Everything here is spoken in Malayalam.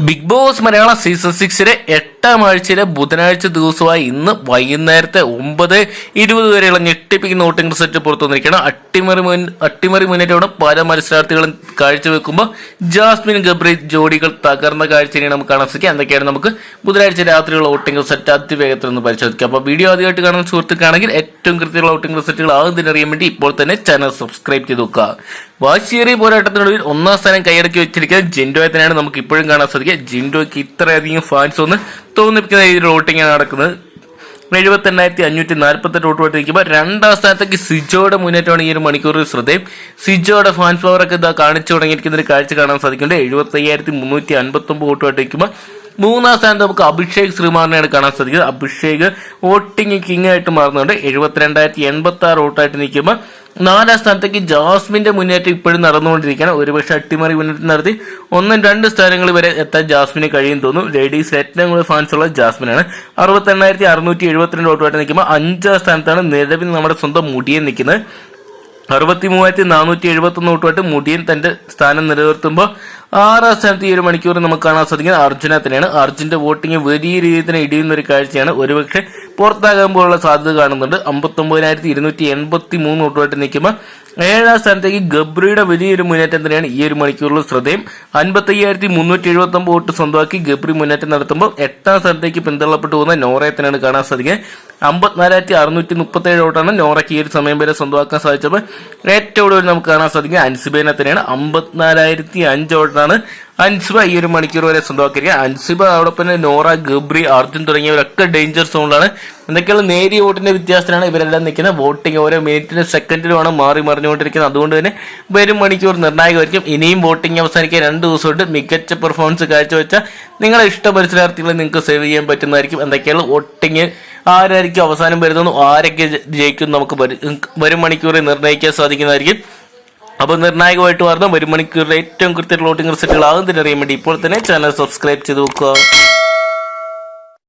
ബിഗ് ബോസ് മലയാളം സീസൺ സിക്സിലെ എട്ടാം ആഴ്ചയിലെ ബുധനാഴ്ച ദിവസമായി ഇന്ന് വൈകുന്നേരത്തെ ഒമ്പത് ഇരുപത് വരെയുള്ള ഞെട്ടിപ്പിക്കുന്ന വോട്ടിംഗ് റിസൾട്ട് പുറത്തു വന്നിരിക്കുകയാണ്. അട്ടിമറി മുൻ അട്ടിമറി മുന്നേറ്റമാണ് പല മത്സരാർത്ഥികളും കാഴ്ചവെക്കുമ്പോൾ ജാസ്മിൻ ഗബ്രി ജോഡികൾ തകർന്ന കാഴ്ചയാണ് നമുക്ക് കാണാൻ സാധിക്കുക എന്തൊക്കെയാണ് നമുക്ക് ബുധനാഴ്ച രാത്രിയുള്ള വോട്ടിംഗ് റിസൾട്ട് അതിവേഗത്തിൽ ഒന്ന് പരിശോധിക്കാം. അപ്പോൾ വീഡിയോ ആദ്യമായിട്ട് കാണുന്ന സുഹൃത്തുക്കാണെങ്കിൽ ഏറ്റവും കൃത്യമുള്ള വോട്ടിംഗ് റിസൾട്ടുകൾ ആദ്യം അറിയാൻ വേണ്ടി ഇപ്പോൾ തന്നെ ചാനൽ സബ്സ്ക്രൈബ് ചെയ്ത് നോക്കുക. വാശിയേറിയ പോരാട്ടത്തിനൊടുവിൽ ഒന്നാം സ്ഥാനം കൈയടക്കി വെച്ചിരിക്കുന്ന തന്നെയാണ് നമുക്ക് ഇപ്പോഴും കാണാൻ സാധിക്കുക. ജിൻഡോയ്ക്ക് ഇത്രയധികം ഫാൻസ് ഒന്ന് തോന്നിപ്പിക്കുന്ന രീതിയിൽ വോട്ടിംഗ് നടക്കുന്നത്. എഴുപത്തി എണ്ണായിരത്തി അഞ്ഞൂറ്റി നാൽപ്പത്തെട്ട് വോട്ട് വോട്ടിരിക്കുമ്പോൾ രണ്ടാം സ്ഥാനത്തേക്ക് സിജോയുടെ മുന്നേറ്റമാണ് ഈ ഒരു മണിക്കൂറിൽ ശ്രദ്ധയും. സിജോയുടെ ഫാൻ ഫ്ലവർ ഒക്കെ ഇതാ കാണിച്ചു തുടങ്ങിയിരിക്കുന്ന ഒരു കാഴ്ച കാണാൻ സാധിക്കുന്നുണ്ട്. എഴുപത്തി അയ്യായിരത്തി മുന്നൂറ്റി അൻപത്തി ഒമ്പത് വോട്ട് വോട്ടിരിക്കുമ്പോൾ മൂന്നാം സ്ഥാനത്ത് നമുക്ക് അഭിഷേക് ശ്രീമാറിനെയാണ് കാണാൻ സാധിക്കുന്നത്. അഭിഷേക് വോട്ടിംഗ് കിങ് ആയിട്ട് മാറുന്നുണ്ട്. എഴുപത്തിരണ്ടായിരത്തി എൺപത്തി ആറ് വോട്ടായിട്ട് നിൽക്കുമ്പോൾ നാലാം സ്ഥാനത്തേക്ക് ജാസ്മിന്റെ മുന്നേറ്റം ഇപ്പോഴും നടന്നുകൊണ്ടിരിക്കുകയാണ്. ഒരുപക്ഷെ അട്ടിമറി മുന്നേറ്റം നടത്തി ഒന്നും രണ്ട് സ്ഥാനങ്ങൾ വരെ എത്താൻ ജാസ്മിന് കഴിയും തോന്നുന്നു. ലേഡീസ് ഏറ്റവും കൂടുതൽ ഫാൻസ് ഉള്ള ജാസ്മിനാണ്. അറുപത്തി എണ്ണായിരത്തി അറുന്നൂറ്റി എഴുപത്തിരണ്ട് വോട്ടുമായിട്ട് നിൽക്കുമ്പോൾ അഞ്ചാം സ്ഥാനത്താണ് നിലവിൽ നമ്മുടെ സ്വന്തം മുടിയൻ നിൽക്കുന്നത്. അറുപത്തി മൂവായിരത്തി നാനൂറ്റി എഴുപത്തി ഒന്ന് വോട്ടുമായിട്ട് മുടിയൻ തന്റെ സ്ഥാനം നിലനിർത്തുമ്പോൾ ആറാം സ്ഥാനത്ത് ഈ ഒരു മണിക്കൂർ നമുക്ക് കാണാൻ സാധിക്കുന്നത് അർജുന തന്നെയാണ്. അർജുന്റെ വോട്ടിംഗ് വലിയ രീതിയിൽ തന്നെ ഇടിയുന്ന ഒരു കാഴ്ചയാണ്. ഒരുപക്ഷെ പുറത്താകുമ്പോഴുള്ള സാധ്യത കാണുന്നുണ്ട്. അമ്പത്തി ഒമ്പതിനായിരത്തി ഇരുന്നൂറ്റി എൺപത്തി മൂന്ന് വോട്ടുമായിട്ട് നിൽക്കുമ്പോൾ ഏഴാം സ്ഥാനത്തേക്ക് ഗബ്രിയുടെ വലിയൊരു മുന്നേറ്റം തന്നെയാണ് ഈ ഒരു മണിക്കൂറിൽ ശ്രദ്ധേയം. അൻപത്തി അയ്യായിരത്തി മുന്നൂറ്റി എഴുപത്തി ഒമ്പത് വോട്ട് സ്വന്തമാക്കി ഗബ്രി മുന്നേറ്റം നടത്തുമ്പോൾ എട്ടാം സ്ഥാനത്തേക്ക് പിന്തള്ളപ്പെട്ടു പോകുന്ന നോറയത്തിനാണ് കാണാൻ സാധിക്കുന്നത്. അമ്പത്തിനാലായിരത്തി അറുന്നൂറ്റി മുപ്പത്തി ഏഴ് വോട്ടാണ് നോറയ്ക്ക് ഈ ഒരു സമയം വരെ സ്വന്തമാക്കാൻ സാധിച്ചപ്പോൾ ഏറ്റവും കൂടുതൽ നമുക്ക് കാണാൻ സാധിക്കുക അൻസിബേനെ തന്നെയാണ്. അമ്പത്തിനാലായിരത്തി അഞ്ച് വോട്ടാണ് അൻസിബ ഈ ഒരു മണിക്കൂർ വരെ സ്വന്തമാക്കിയിരിക്കുക. അൻസിബ അതോടൊപ്പം നോറ ഗബ്രി അർജുൻ തുടങ്ങിയവരൊക്കെ ഡേഞ്ചർ സോണിലാണ്. എന്തൊക്കെയുള്ള നേരിയ വോട്ടിന്റെ വ്യത്യാസത്തിലാണ് ഇവരെല്ലാം നിൽക്കുന്നത്. വോട്ടിംഗ് ഓരോ മിനിറ്റിനും സെക്കൻഡിലുമാണ് മാറി മറിഞ്ഞുകൊണ്ടിരിക്കുന്നത്. അതുകൊണ്ട് തന്നെ വരും മണിക്കൂർ നിർണായകമായിരിക്കും. ഇനിയും വോട്ടിംഗ് അവസാനിക്കാൻ രണ്ട് ദിവസമായിട്ട് മികച്ച പെർഫോമൻസ് കാഴ്ചവെച്ച നിങ്ങളെ ഇഷ്ട മത്സരാർത്ഥികളെ നിങ്ങൾക്ക് സേവ് ചെയ്യാൻ പറ്റുന്നതായിരിക്കും. എന്തൊക്കെയുള്ള വോട്ടിംഗ് ആരായിരിക്കും അവസാനം വരുന്നു ആരൊക്കെ ജയിക്കും നമുക്ക് വരും- മണിക്കൂറിൽ നിർണയിക്കാൻ സാധിക്കുന്നതായിരിക്കും. അപ്പോൾ നിർണായകമായിട്ട് വരുന്ന വരും മണിക്കൂറിൽ ഏറ്റവും കൃത്യമായിട്ടുള്ള വോട്ടിംഗ് റിസൾട്ടുകൾ ആകുന്നതിന് അറിയാൻ വേണ്ടി ഇപ്പോൾ തന്നെ ചാനൽ സബ്സ്ക്രൈബ് ചെയ്ത് നോക്കുക.